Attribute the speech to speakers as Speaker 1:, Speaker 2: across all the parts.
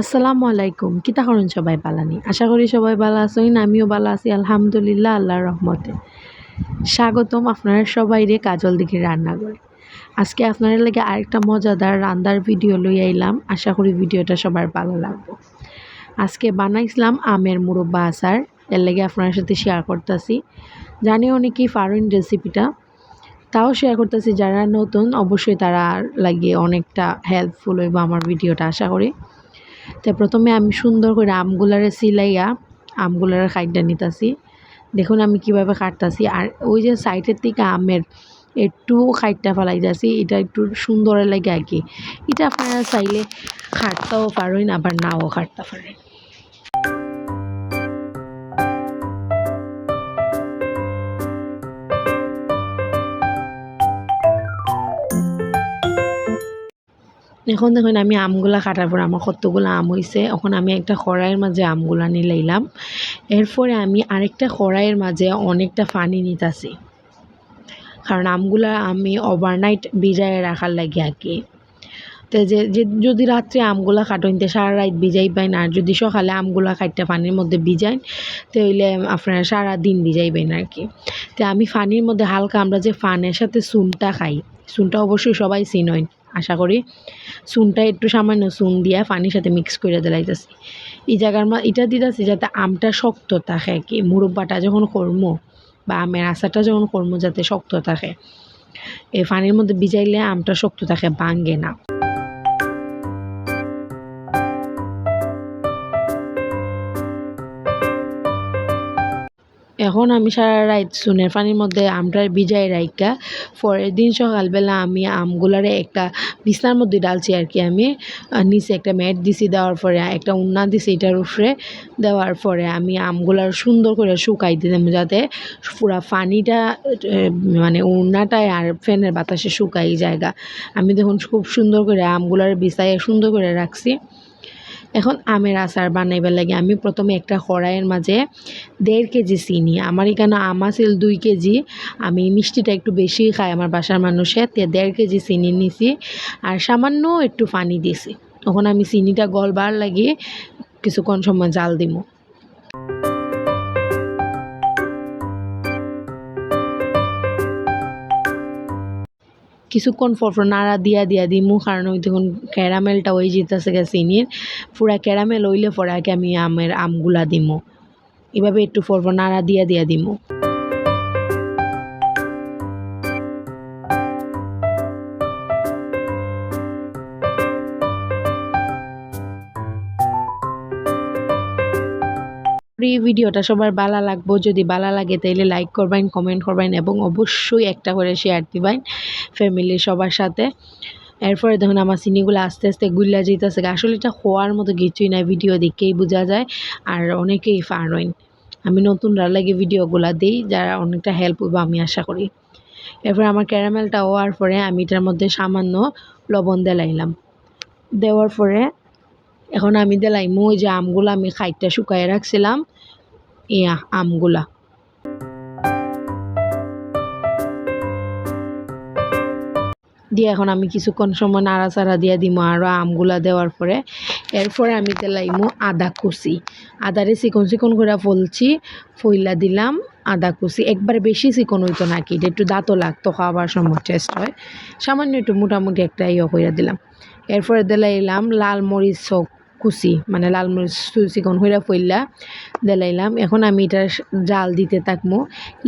Speaker 1: আসসালামু আলাইকুম। কিতা করুন সবাই বালানি আশা করি সবাই ভালো আছেন, আমিও ভালো আছি, আলহামদুলিল্লাহ, আল্লাহর রহমতে। স্বাগতম আপনারা সবাই রে কাজল দিঘির রান্না করে আজকে আপনাদের লাগে আরেকটা মজাদার রান্নার ভিডিও লই আইলাম। আশা করি ভিডিওটা সবার ভালো লাগবে। আজকে বানাইছিলাম আমের মুরব্বা আচার। এর লাগে আপনার সাথে শেয়ার করতেছি। জানি অনেকেই পারেন রেসিপিটা তাও শেয়ার করতেছি। যারা নতুন, অবশ্যই তারা লাগে অনেকটা হেল্পফুল হইব আমার ভিডিওটা, আশা করি। তো প্রথমে আমি সুন্দর করে আমগুলারে সিলাইয়া আমগুলারে খাইটা নিতাছি। দেখুন আমি কীভাবে কাটতাছি। আর ওই যে সাইডের থেকে আমের একটু খাইটটা ফেলাইতাছি, এটা একটু সুন্দর লাগে আর কি। এটা আপনারা চাইলে খাটতেও পারেন, আবার নাও খাটতে পারেন। এখন দেখুন, আমি আমগুলা কাটার পর আমার কতগুলো আম হয়েছে এখন আমি একটা কড়াইয়ের মাঝে আমগুলা নিয়ে লাইলাম। এরপরে আমি আরেকটা কড়াইয়ের মাঝে অনেকটা পানি নিতেছি। কারণ আমগুলা আমি ওভারনাইট ভিজায় রাখার লাগে আর কি। তো যে যদি রাত্রে আমগুলা কাটইতে সারা রাত পাইন, আর যদি সকালে আমগুলা কাটতে পানির মধ্যে ভিজাইন তাহলে আপনারা সারা দিন ভিজাইবেন আর কি। তো আমি পানির মধ্যে হালকা আমরা যে ফানের সাথে চুনটা খাই চুনটা অবশ্যই সবাই চিনইন। আশা করি সুনটা একটু সামান্য সুন দিয়া পানির সাথে মিক্স করে দিলাইতেছি। এই জায়গার মা এটা দিতেছি যাতে আমটা শক্ত থাকে কি। মুরব্বাটা যখন কর্ম বা আমের আচারটা যখন কর্ম যাতে শক্ত থাকে। এই পানির মধ্যে ভিজাইলে আমটা শক্ত থাকে ভাঙ্গে না। এখন আমি সারা রাত চুনের পানির মধ্যে আমটার ভিজাই রাইকা পরের দিন সকালবেলা আমি আমগুলারে একটা বিছনার মধ্যে ডালছি আর কি আমি। নিচে একটা ম্যাট দিছি দেওয়ার পরে, একটা উন্না দিছি এটার উপরে। দেওয়ার পরে আমি আমগুলার সুন্দর করে শুকাই দিলাম যাতে পুরা পানিটা মানে উন্নাটায় আর ফ্যানের বাতাসে শুকাই জায়গা। আমি দেখুন খুব সুন্দর করে আমগুলার বিছাইয়ে সুন্দর করে রাখছি। এখন আমের আচার বানাইবার লাগে। আমি প্রথমে একটা কড়াইয়ের মাঝে দেড় কেজি চিনি। আমার এখানে আম আছিল দুই কেজি। আমি মিষ্টিটা একটু বেশি খাই আমার বাসার মানুষে। তে দেড় কেজি চিনি নিছি আর সামান্য একটু পানি দিছি। তখন আমি চিনিটা গলবার লাগিয়ে কিছুক্ষণ সময় জাল দিব কিছুক্ষণ পরপর নাড়া দিয়া দিয়া দিমু কারণ ওই দেখুন ক্যারামেলটা ওই যেতেছে গে চিনির পুরা ক্যারামেল ওইলে পরে আগে আমি আমের আমগুলা দিমু। এভাবে একটু পরপর নাড়া দিয়া দিয়া দিমু। এই ভিডিওটা সবার ভালো লাগবো। যদি ভালো লাগে তাইলে লাইক করবেন কমেন্ট করবেন এবং অবশ্যই একটা করে শেয়ার দিবেন ফ্যামিলির সবার সাথে। এরপরে দেখুন আমার চিনিগুলো আস্তে আস্তে গুল্লা যেতেছে আসলে এটা হওয়ার মতো কিছুই না ভিডিও দেখেই বোঝা যায়। আর অনেকেই ফারইন আমি নতুনরা লাগে ভিডিওগুলো দিই, যারা অনেকটা হেল্প হইব আমি আশা করি। এরপর আমার ক্যারামেলটা হওয়ার পরে আমি এটার মধ্যে সামান্য লবণ দিলাইলাম দেওয়ার পরে এখন আমি দিলাইমু ওই যে আমগুলো আমি খাইটটা শুকাই রাখছিলাম। ইয়া, আমগুলা। দিয়ে এখন আমি কিছুক্ষণ সময় নাড়াচাড়া দিয়ে দিমু আরও আমগুলা দেওয়ার পরে। এরপরে আমি দিলাইমু আদা কুচি। আদারে চিকন চিকন করে ফলছি, ফইলা দিলাম আদা কুচি। একবার বেশি চিকন হইতো নাকি এটা একটু দাঁতও লাগতো, খাওয়ার সময় টেস্ট হয়। সামান্য একটু মোটামুটি একটা ইয়ে করে দিলাম। এরপরে দিলাইলাম লাল মরিচ কুচি মানে লাল মরিচ চিকন হইরা ফইলা দেলাইলাম। এখন আমি এটার জাল দিতে থাকব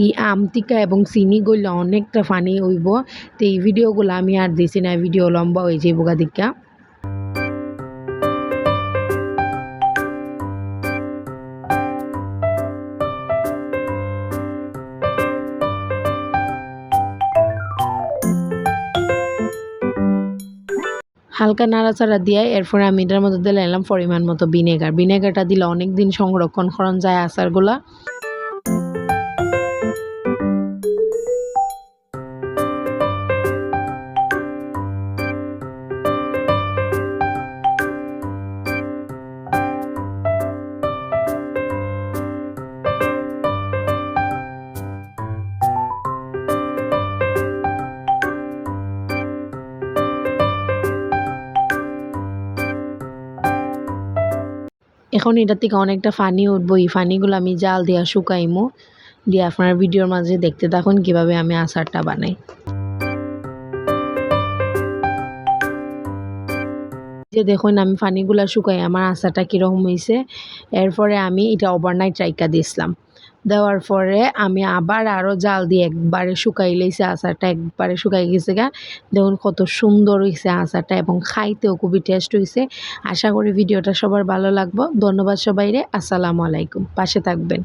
Speaker 1: ই আম, টিকা এবং চিনি গইলে অনেকটা ফানি হইব। তো এই ভিডিওগুলো আমি আর দিছি না, ভিডিও লম্বা হয়ে যাইব গা হালকা নাড়াচাড়া দিয়ে এরপরে আমি এটার মধ্যে দিলে এলাম পরিমাণ মতো ভিনেগার। ভিনেগারটা দিলে অনেক দিন সংরক্ষণ করা যায় আচারগুলা। এখন এটার থেকে অনেকটা ফানি উঠবো। এই ফানিগুলো আমি জাল দিয়া শুকাইমো। দিয়ে আপনার ভিডিওর মাঝে দেখতে থাকুন কীভাবে আমি আচারটা বানাই। যে দেখুন, আমি ফানিগুলা শুকাই, আমার আচারটা কীরকম হয়েছে এরপরে আমি এটা ওভারনাইট রাইকা দিয়েছিলাম। দেওয়ার পরে আমি আবার আরও জাল দিয়ে একবারে শুকাই লইছে আচারটা, একবারে শুকাই গেছে গা। দেখুন কত সুন্দর হয়েছে আচারটা এবং খাইতেও খুবই টেস্ট হয়েছে আশা করি ভিডিওটা সবার ভালো লাগবো। ধন্যবাদ সবাই রে আসসালামু আলাইকুম। পাশে থাকবেন।